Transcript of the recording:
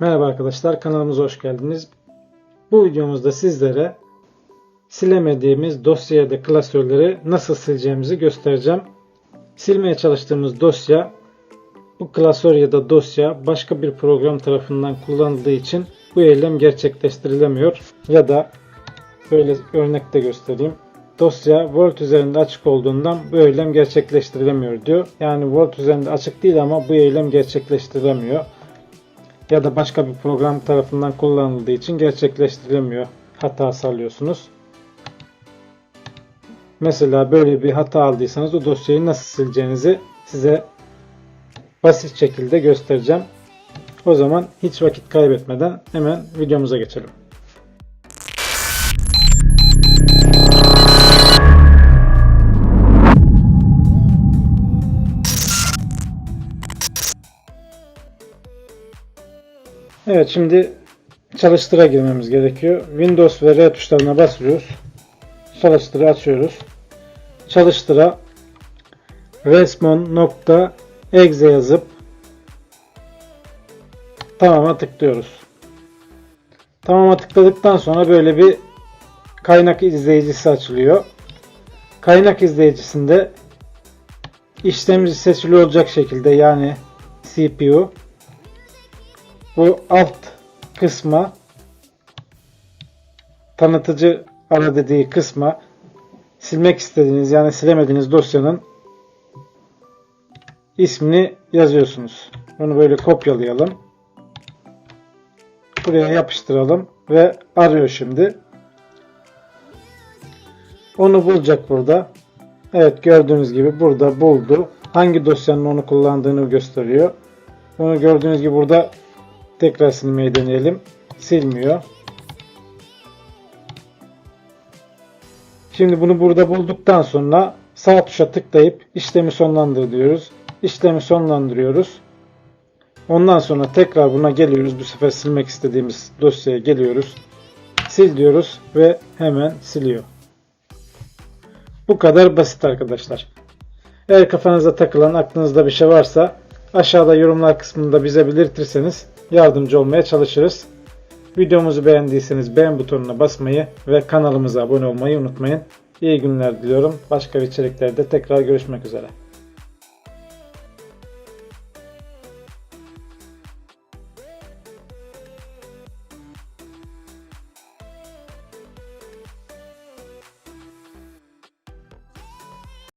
Merhaba arkadaşlar kanalımıza hoş geldiniz. Bu videomuzda sizlere silemediğimiz dosya ya da klasörleri nasıl sileceğimizi göstereceğim. Silmeye çalıştığımız dosya bu klasör ya da dosya başka bir program tarafından kullanıldığı için bu eylem gerçekleştirilemiyor ya da böyle örnekte göstereyim. Dosya Word üzerinde açık olduğundan bu eylem gerçekleştirilemiyor diyor. Yani Word üzerinde açık değil ama bu eylem gerçekleştirilemiyor ya da başka bir program tarafından kullanıldığı için gerçekleştirilemiyor. Hata sağlıyorsunuz. Mesela böyle bir hata aldıysanız o dosyayı nasıl sileceğinizi size basit şekilde göstereceğim. O zaman hiç vakit kaybetmeden hemen videomuza geçelim. Evet şimdi çalıştıra girmemiz gerekiyor. Windows ve R tuşlarına basıyoruz. Çalıştıra açıyoruz. Çalıştıra resmon.exe yazıp tamama tıklıyoruz. Tamama tıkladıktan sonra böyle bir kaynak izleyicisi açılıyor. Kaynak izleyicisinde işlemci seçili olacak şekilde yani CPU bu alt kısma tanıtıcı ara dediği kısma silmek istediğiniz yani silemediğiniz dosyanın ismini yazıyorsunuz. Bunu böyle kopyalayalım. Buraya yapıştıralım ve arıyor şimdi. Onu bulacak burada. Evet gördüğünüz gibi burada buldu. Hangi dosyanın onu kullandığını gösteriyor. Bunu gördüğünüz gibi burada Tekrar silmeyi deneyelim. Silmiyor. Şimdi bunu burada bulduktan sonra sağ tuşa tıklayıp işlemi sonlandır diyoruz. İşlemi sonlandırıyoruz. Ondan sonra tekrar buna geliyoruz. Bu sefer silmek istediğimiz dosyaya geliyoruz. Sil diyoruz ve hemen siliyor. Bu kadar basit arkadaşlar. Eğer kafanıza takılan aklınızda bir şey varsa aşağıda yorumlar kısmında bize belirtirseniz yardımcı olmaya çalışırız. Videomuzu beğendiyseniz beğen butonuna basmayı ve kanalımıza abone olmayı unutmayın. İyi günler diliyorum. Başka içeriklerde tekrar görüşmek üzere.